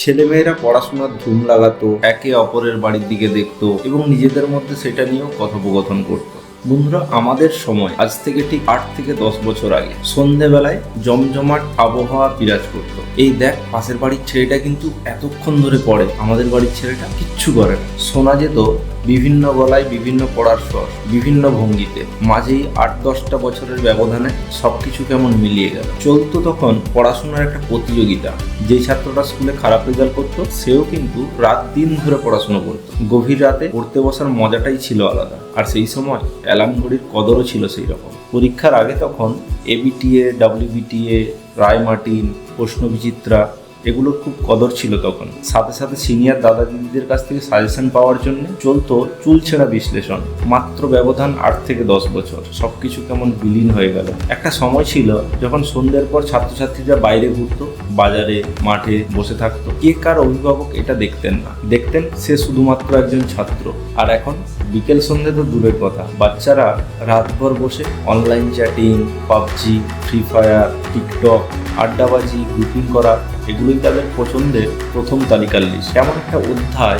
ছেলেমেয়েরা পড়াশোনার ধুম লাগাতো, একে অপরের বাড়ির দিকে দেখতো এবং নিজেদের মধ্যে সেটা নিয়েও কথোপকথন করতো। বন্ধুরা, আমাদের সময় আজ থেকে ঠিক আট থেকে দশ বছর আগে সন্ধেবেলায় জমজমাট আবহাওয়া বিরাজ করত। এই দেখ, পাশের বাড়ির ছেলেটা কিন্তু এতক্ষণ ধরে পড়ে, আমাদের বাড়ির ছেলেটা কিচ্ছু করে না। শোনা যেত বিভিন্ন গলায় বিভিন্ন পড়ার স্বর, বিভিন্ন ভঙ্গিতে। মাঝেই আট দশটা বছরের ব্যবধানে সবকিছু কেমন মিলিয়ে গেল। চলতো তখন পড়াশোনার একটা প্রতিযোগিতা। যে ছাত্রটা স্কুলে খারাপ রেজাল্ট করতো, সেও কিন্তু রাত দিন ধরে পড়াশোনা করতো। গভীর রাতে পড়তে বসার মজাটাই ছিল আলাদা। আর সেই সময় অ্যালার্ম ঘড়ির কদরও ছিল সেই রকম পরীক্ষার আগে তখন এবিটিএ ডাব্লিউবিটিএ রায় মার্টিন প্রশ্ন বিচিত্রা এগুলোর খুব কদর ছিল তখন। সাথে সাথে সিনিয়র দাদা দিদিদের কাছ থেকে সাজেশন পাওয়ার জন্য চলতো চুলছেড়া বিশ্লেষণ। মাত্র ব্যবধান আট থেকে দশ বছর। সবকিছু কেমন বিলীন হয়ে গেল। একটা সময় ছিল যখন সন্ধ্যের পর ছাত্রছাত্রীরা বাইরে ঘুরতো, বাজারে, মাঠে বসে থাকতো। কে কার অভিভাবক এটা দেখতেন না। দেখতেন সে শুধুমাত্র একজন ছাত্র। আর এখন বিকেল সন্ধ্যে তো দূরের কথা। বাচ্চারা রাতভর বসে online chatting PUBG free fire TikTok আড্ডাবাজি grouping করা, এগুলোই তাদের পছন্দের প্রথম তালিকার লিস্ট এমন একটা অধ্যায়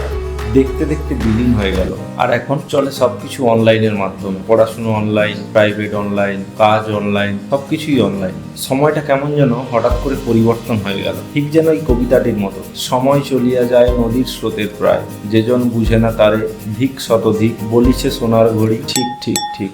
দেখতে দেখতে বিলীন হয়ে গেল। আর এখন চলে সব কিছু অনলাইনের মাধ্যমে। পড়াশুনো অনলাইন প্রাইভেট অনলাইন কাজ অনলাইন সব কিছুই অনলাইন সময়টা কেমন যেন হঠাৎ করে পরিবর্তন হয়ে গেল। ঠিক যেন এই কবিতাটির মতো। সময় চলিয়া যায় নদীর স্রোতের প্রায়। যেজন বুঝে না তারে, ধিক শতধিক বলিছে সোনার ঘড়ি। ঠিক ঠিক ঠিক।